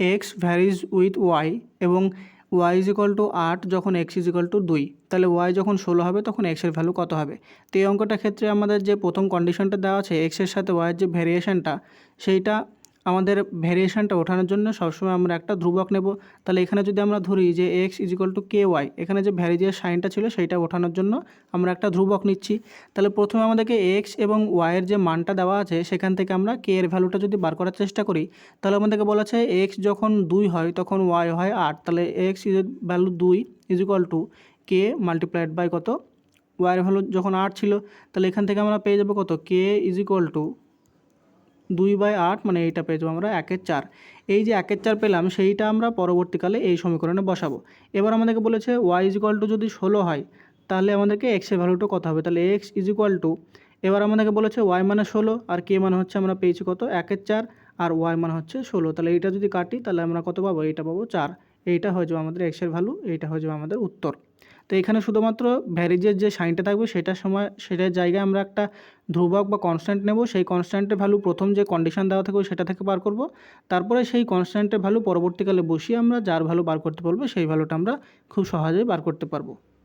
X varies with Y এবং Y is equal to আট যখন এক্স ইজ ইকাল টু দুই, তাহলে ওয়াই যখন ষোলো হবে তখন এক্সের ভ্যালু কত হবে? তো এই অঙ্কটার ক্ষেত্রে আমাদের যে প্রথম কন্ডিশনটা দেওয়া আছে এক্সের সাথে ওয়াইয়ের যে ভ্যারিয়েশনটা সেইটা আমাদের ভ্যারিয়েশনটা ওঠানোর জন্য সবসময় আমরা একটা ধ্রুবক নেব। তাহলে এখানে যদি আমরা ধরি যে x is equal to k y এখানে যে ভ্যারিজের সাইনটা ছিল সেইটা ওঠানোর জন্য আমরা একটা ধ্রুবক নিচ্ছি। তাহলে প্রথমে আমাদেরকে এক্স এবং ওয়াইয়ের যে মানটা দেওয়া আছে, সেখান থেকে আমরা কে এর ভ্যালুটা যদি বার করার চেষ্টা করি, তাহলে আমাদেরকে বলা আছে এক্স যখন দুই হয়, তখন ওয়াই হয় আট। তাহলে এক্স ইজ ভ্যালু দুই is two k multiplied by কত? ওয়াইয়ের ভ্যালু যখন আট ছিল, তাহলে এখান থেকে আমরা পেয়ে যাব কত? কে ইজ টু দুই বাই আট মানে এইটা পেয়ে যাব আমরা একের চার। এই যে একের চার পেলাম, সেইটা আমরা পরবর্তীকালে এই সমীকরণে বসাবো। এবার আমাদেরকে বলেছে ওয়াই ইজ টু যদি ষোলো হয়, তাহলে আমাদেরকে এক্সের ভ্যালুটা কত হবে? তাহলে এক্স ইজ ইকুয়াল টু এবার আমাদেরকে বলেছে ওয়াই মানে ষোলো, আর কে মানে হচ্ছে আমরা পেয়েছি কত? একের চার, আর ওয়াই মানে হচ্ছে ষোলো। তাহলে এইটা যদি কাটি, তাহলে আমরা কত পাবো? এইটা পাবো চার। এইটা হয়ে যাবে আমাদের এক্সের ভ্যালু এইটা হয়ে যাবে আমাদের উত্তর। তো এখানে শুধুমাত্র ভ্যারিজের যে সাইনটা থাকবে সেটার সময়, সেটার জায়গায় আমরা একটা ধ্রুবক বা কনস্ট্যান্ট নেব। সেই কনস্ট্যান্টের ভ্যালু প্রথম যে কন্ডিশন দেওয়া থাকবে সেটা থেকে বার করব। তারপরে সেই কনস্ট্যান্টের ভ্যালু পরবর্তীকালে বসিয়ে আমরা যার ভ্যালু বার করতে পারব সেই ভ্যালুটা আমরা খুব সহজেই বার করতে পারব।